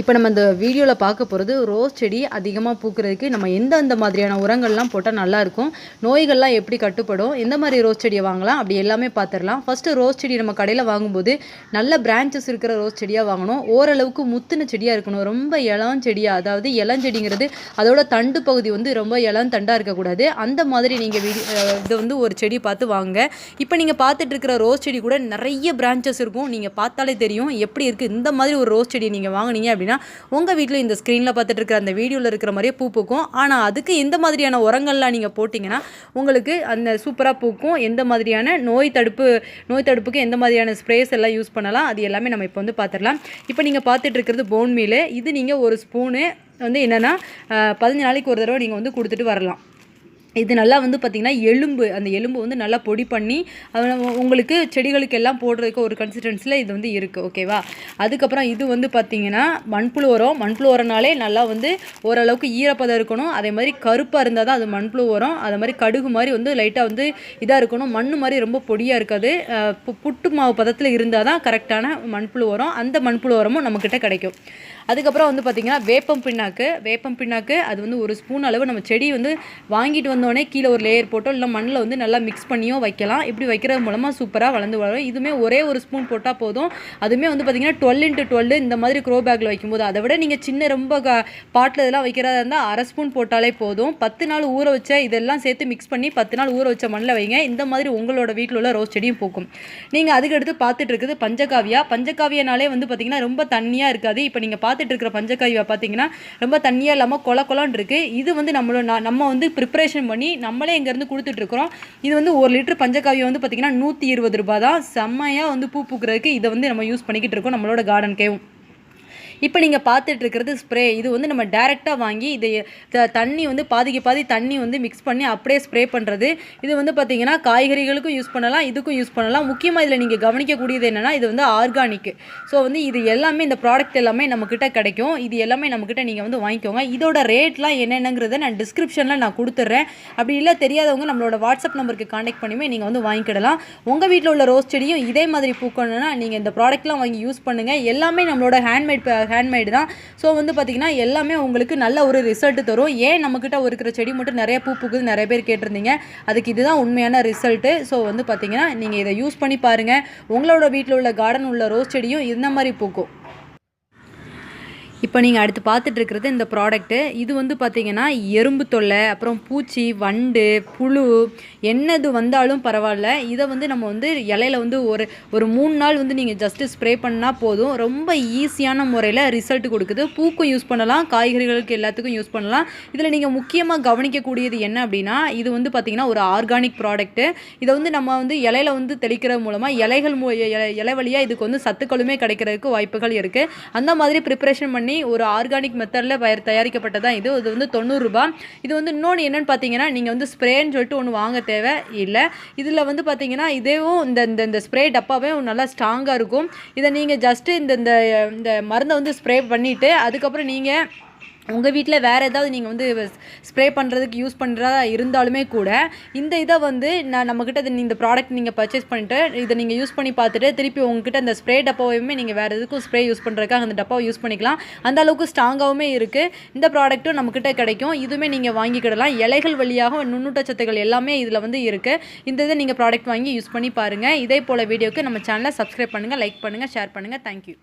இப்போ நம்ம இந்த வீடியோவில் பார்க்க போகிறது ரோஸ் செடி அதிகமாக பூக்கிறதுக்கு நம்ம எந்தெந்த மாதிரியான உரங்கள்லாம் போட்டால் நல்லாயிருக்கும் நோய்கள்லாம் எப்படி கட்டுப்படும் எந்த மாதிரி ரோஸ் செடியை வாங்கலாம் அப்படி எல்லாமே பார்த்துடலாம் ஃபஸ்ட்டு ரோஸ் செடி நம்ம கடையில் வாங்கும்போது நல்ல பிரான்ச்சஸ் இருக்கிற ரோஸ் செடியாக வாங்கணும். ஓரளவுக்கு முத்துன செடியாக இருக்கணும். ரொம்ப இளம் செடியாக அதாவது இளஞ்செடிங்கிறது அதோட தண்டு பகுதி வந்து ரொம்ப இளம் தண்டாக இருக்கக்கூடாது. அந்த மாதிரி நீங்கள் வீடி இதை வந்து ஒரு செடி பார்த்து வாங்க இப்போ நீங்கள் பார்த்துட்டு இருக்கிற ரோஸ் செடி கூட நிறைய பிரான்ச்சஸ் இருக்கும். நீங்கள் பார்த்தாலே தெரியும் எப்படி இருக்குது இந்த மாதிரி ஒரு ரோஸ் செடி நீங்கள் வாங்குனீங்க அப்படின்னு உங்கள் வீட்டில் இந்த ஸ்க்ரீனில் பார்த்துட்டு இருக்கிற அந்த வீடியோவில் இருக்கிற மாதிரியே பூ பூக்கும். ஆனால் அதுக்கு எந்த மாதிரியான உரங்கள்லாம் நீங்கள் போட்டிங்கன்னா உங்களுக்கு அந்த சூப்பராக பூக்கும். எந்த மாதிரியான நோய் தடுப்பு நோய் தடுப்புக்கு எந்த மாதிரியான ஸ்ப்ரேஸ் எல்லாம் யூஸ் பண்ணலாம் அது எல்லாமே நம்ம இப்போ வந்து பார்த்துடலாம். இப்போ நீங்கள் பார்த்துட்டு இருக்கிறது போன் மீல் இது நீங்கள் ஒரு ஸ்பூனு வந்து என்னென்னா பதினஞ்சு நாளைக்கு ஒரு தடவை நீங்கள் வந்து கொடுத்துட்டு வரலாம். இது நல்லா வந்து பார்த்திங்கன்னா எலும்பு அந்த எலும்பு வந்து நல்லா பொடி பண்ணி உங்களுக்கு செடிகளுக்கு எல்லாம் போடுறதுக்கு ஒரு கன்சிஸ்டன்சியில் இது வந்து இருக்குது ஓகேவா அதுக்கப்புறம் இது வந்து பார்த்திங்கன்னா மண்புழு உரம் மண்புழு உரம்னாலே நல்லா வந்து ஓரளவுக்கு ஈரப்பதம் இருக்கணும். அதே மாதிரி கருப்பாக இருந்தால் தான் அது மண்புழு உரம் அதே மாதிரி கடுகு மாதிரி வந்து லைட்டாக வந்து இதாக இருக்கணும். மண் மாதிரி ரொம்ப பொடியாக இருக்காது. பு- புட்டு மாவு பதத்தில் இருந்தால் தான் கரெக்டான மண்புழு உரம் அந்த மண்புழு உரமும் நம்மக்கிட்ட கிடைக்கும். அதுக்கப்புறம் வந்து பார்த்திங்கன்னா வேப்பம் பின்னாக்கு. வேப்பம் பின்னாக்கு அது வந்து ஒரு ஸ்பூன் அளவு நம்ம செடி வந்து வாங்கிட்டு வந்தோடனே கீழே ஒரு லேயர் போட்டோ இல்லை மண்ணில் வந்து நல்லா மிக்ஸ் பண்ணியோ வைக்கலாம். இப்படி வைக்கிறது மூலமாக சூப்பராக வளர்ந்து வளரும். இதுவுமே ஒரே ஒரு ஸ்பூன் போட்டால் போதும். அதுவுமே வந்து பார்த்திங்கன்னா டுவெல் இன்ட்டு டுவெல் இந்த மாதிரி க்ரோ பேக்கில் வைக்கும்போது அதை விட நீங்கள் சின்ன ரொம்ப பாட்டில் இதெல்லாம் வைக்கிறதா இருந்தால் அரை ஸ்பூன் போட்டாலே போதும். பத்து நாள் ஊற வச்ச இதெல்லாம் சேர்த்து மிக்ஸ் பண்ணி பத்து நாள் ஊற வச்ச மண்ணில் வைங்க. இந்த மாதிரி உங்களோட வீட்டில் உள்ள ரோஸ் செடியும் பூக்கும். நீங்கள் அதுக்கடுத்து பார்த்துட்டு இருக்குது பஞ்சகாவியா. பஞ்சகாவியனாலே வந்து பார்த்திங்கன்னா ரொம்ப தண்ணியாக இருக்காது. இப்போ நீங்கள் பார்த்துட்டு இருக்கிற பஞ்சகாவியா பார்த்தீங்கன்னா ரொம்ப தண்ணியாக இல்லாமல் கொல கொலான் இருக்குது இது வந்து நம்மளோட நம்ம வந்து ப்ரிப்பரேஷன் பண்ணி நம்மளே இங்கேருந்து கொடுத்துட்ருக்குறோம். இது வந்து ஒரு லிட்டர் பஞ்சகாவியம் வந்து பார்த்திங்கன்னா நூற்றி இருபது ரூபா தான். செம்மையாக வந்து பூ பூக்கிறதுக்கு இதை வந்து நம்ம யூஸ் பண்ணிக்கிட்டு இருக்கோம் நம்மளோட கார்டனுக்கேவும் இப்போ நீங்கள் பார்த்துட்டு இருக்கிறது ஸ்ப்ரே இது வந்து நம்ம டைரெக்டாக வாங்கி இதை த- தண்ணி வந்து பாதிக்கு பாதி தண்ணி வந்து மிக்ஸ் பண்ணி அப்படியே ஸ்ப்ரே பண்ணுறது இது வந்து பார்த்தீங்கன்னா காய்கறிகளுக்கும் யூஸ் பண்ணலாம் இதுக்கும் யூஸ் பண்ணலாம். முக்கியமாக இதில் நீங்கள் கவனிக்கக்கூடியது என்னென்னா இது வந்து ஆர்கானிக் ஸோ வந்து இது எல்லாமே இந்த ப்ராடக்ட் எல்லாமே நம்மக்கிட்ட கிடைக்கும். இது எல்லாமே நம்மக்கிட்ட நீங்கள் வந்து வாங்கிக்கோங்க. இதோட ரேட்லாம் என்னென்னங்கிறத நான் டிஸ்கிரிப்ஷனில் நான் கொடுத்துட்றேன். அப்படி இல்லை தெரியாதவங்க நம்மளோட வாட்ஸ்அப் நம்பருக்கு காண்டாக்ட் பண்ணியுமே நீங்கள் வந்து வாங்கிக்கிடலாம். உங்கள் வீட்டில் உள்ள ரோஸ் செடியும் இதே மாதிரி பூக்கணும்னா நீங்கள் இந்த ப்ராடக்ட்லாம் வாங்கி யூஸ் பண்ணுங்கள் எல்லாமே நம்மளோட ஹேண்ட்மேட் ஹேண்ட்மேடு தான். ஸோ வந்து பார்த்திங்கன்னா எல்லாமே உங்களுக்கு நல்ல ஒரு ரிசல்ட் தரும். ஏன் நம்மக்கிட்ட இருக்கிற செடி மட்டும் நிறைய பூ பூக்குது நிறைய பேர் கேட்டிருந்தீங்க. அதுக்கு இதுதான் உண்மையான ரிசல்ட்டு ஸோ வந்து பார்த்திங்கன்னா நீங்கள் இதை யூஸ் பண்ணி பாருங்கள் உங்களோட வீட்டில் உள்ள கார்டன் உள்ள ரோஸ் செடியும் இந்த மாதிரி பூக்கும். இப்போ நீங்கள் அடுத்து பார்த்துட்டு இருக்கிறது இந்த ப்ராடக்ட்டு இது வந்து பார்த்தீங்கன்னா எறும்பு தொல்லை அப்புறம் பூச்சி வண்டு புழு என்னது வந்தாலும் பரவாயில்ல. இதை வந்து நம்ம வந்து இலையில வந்து ஒரு ஒரு மூணு நாள் வந்து நீங்கள் ஜஸ்ட்டு ஸ்ப்ரே பண்ணால் போதும். ரொம்ப ஈஸியான முறையில் ரிசல்ட் கொடுக்குது. பூக்கும் யூஸ் பண்ணலாம் காய்கறிகளுக்கு எல்லாத்துக்கும் யூஸ் பண்ணலாம். இதில் நீங்கள் முக்கியமாக கவனிக்கக்கூடியது என்ன அப்படின்னா இது வந்து பார்த்திங்கன்னா ஒரு ஆர்கானிக் ப்ராடக்ட்டு இதை வந்து நம்ம வந்து இலையில வந்து தெளிக்கிறது மூலமாக இலைகள் மூ இலை இலை வழியாக இதுக்கு வந்து சத்துக்களுமே கிடைக்கிறதுக்கு வாய்ப்புகள் இருக்குது அந்த மாதிரி ப்ரிப்பரேஷன் பண்ணி ஒரு ஆர்கானிக் மெத்தடில் பயிர் தயாரிக்கப்பட்டதான் இது. இது வந்து தொண்ணூறுரூபா இது வந்து இன்னொன்று என்னென்னு பார்த்தீங்கன்னா நீங்கள் வந்து ஸ்ப்ரேன்னு சொல்லிட்டு ஒன்று வாங்க தேவை இல்லை. இதில் வந்து பார்த்தீங்கன்னா இதேவும் இந்த இந்த இந்த ஸ்ப்ரே டப்பாவே நல்லா ஸ்ட்ராங்காக இருக்கும். இதை நீங்கள் ஜஸ்ட்டு இந்த இந்த மருந்தை வந்து ஸ்ப்ரே பண்ணிவிட்டு அதுக்கப்புறம் நீங்கள் உங்கள் வீட்டில் வேறு ஏதாவது நீங்கள் வந்து ஸ்ப்ரே பண்ணுறதுக்கு யூஸ் பண்ணுறதா இருந்தாலுமே கூட இந்த இதை வந்து நான் நம்மக்கிட்ட இந்த ப்ராடக்ட் நீங்கள் பர்ச்சேஸ் பண்ணிட்டு இதை நீங்கள் யூஸ் பண்ணி பார்த்துட்டு திருப்பி உங்ககிட்ட அந்த ஸ்ப்ரே டப்பாவையுமே நீங்கள் வேறு எதுக்கும் ஸ்ப்ரே யூஸ் பண்ணுறதுக்காக அந்த டப்பாவை யூஸ் பண்ணிக்கலாம். அந்த அளவுக்கு ஸ்ட்ராங்காகவுமே இருக்குது இந்த ப்ராடக்ட்டும் நம்மக்கிட்ட கிடைக்கும். இதுவுமே நீங்கள் வாங்கிக்கிடலாம். இலைகள் வழியாக நுண்ணூட்டச்சத்துக்கள் எல்லாமே இதில் வந்து இருக்குது இந்த இதை நீங்கள் ப்ராடக்ட் வாங்கி யூஸ் பண்ணி பாருங்கள் இதே போல் வீடியோக்கு நம்ம சேனலை சப்ஸ்கிரைப் பண்ணுங்கள் லைக் பண்ணுங்கள் ஷேர் பண்ணுங்கள் தேங்க்யூ